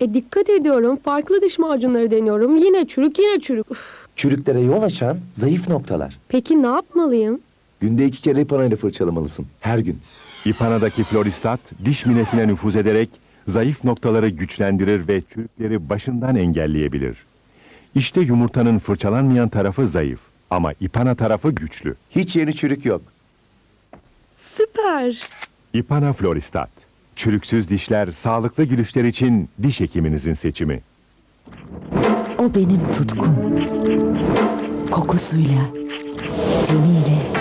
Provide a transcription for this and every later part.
E dikkat ediyorum. Farklı diş macunları deniyorum. Yine çürük, yine çürük. Üf. Çürüklere yol açan zayıf noktalar. Peki ne yapmalıyım? Günde iki kere panayla fırçalamalısın. Her gün. İpana'daki floristat diş minesine nüfuz ederek zayıf noktaları güçlendirir ve çürükleri başından engelleyebilir. İşte yumurtanın fırçalanmayan tarafı zayıf ama İpana tarafı güçlü. Hiç yeni çürük yok. Süper. İpana Floristat. Çürüksüz dişler, sağlıklı gülüşler için diş hekiminizin seçimi. O benim tutkum. Kokusuyla, teniyle,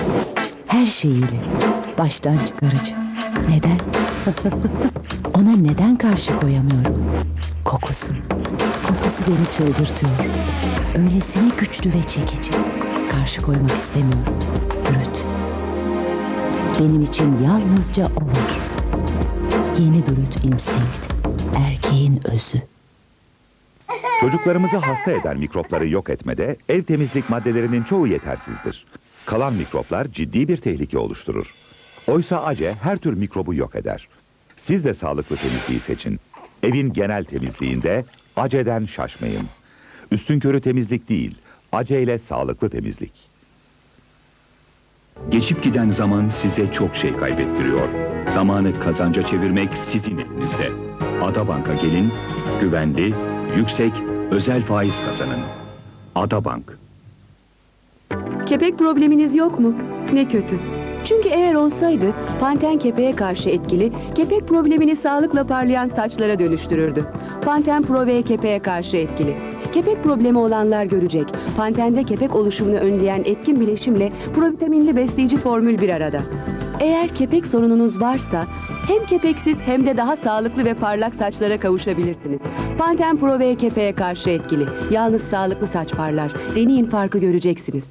her şeyiyle baştan çıkarıcı. Neden? Ona neden karşı koyamıyorum? Kokusu. Kokusu beni çıldırtıyor. Öylesine güçlü ve çekici. Karşı koymak istemiyorum. Brüt. Benim için yalnızca o var. Yeni brüt instinkt. Erkeğin özü. Çocuklarımızı hasta eden mikropları yok etmede ev temizlik maddelerinin çoğu yetersizdir. Kalan mikroplar ciddi bir tehlike oluşturur. Oysa ACE her tür mikrobu yok eder. Siz de sağlıklı temizliği seçin. Evin genel temizliğinde ACE'den şaşmayın. Üstünkörü temizlik değil, ACE ile sağlıklı temizlik. Geçip giden zaman size çok şey kaybettiriyor. Zamanı kazanca çevirmek sizin elinizde. Adabank'a gelin, güvenli, yüksek, özel faiz kazanın. Adabank. Kepek probleminiz yok mu? Ne kötü. Çünkü eğer olsaydı Panten kepeğe karşı etkili, kepek problemini sağlıkla parlayan saçlara dönüştürürdü. Panten Pro V kepeğe karşı etkili. Kepek problemi olanlar görecek. Panten'de kepek oluşumunu önleyen etkin bileşimle provitaminli besleyici formül bir arada. Eğer kepek sorununuz varsa hem kepeksiz hem de daha sağlıklı ve parlak saçlara kavuşabilirsiniz. Panten Pro V kepeğe karşı etkili. Yalnız sağlıklı saç parlar. Deneyin farkı göreceksiniz.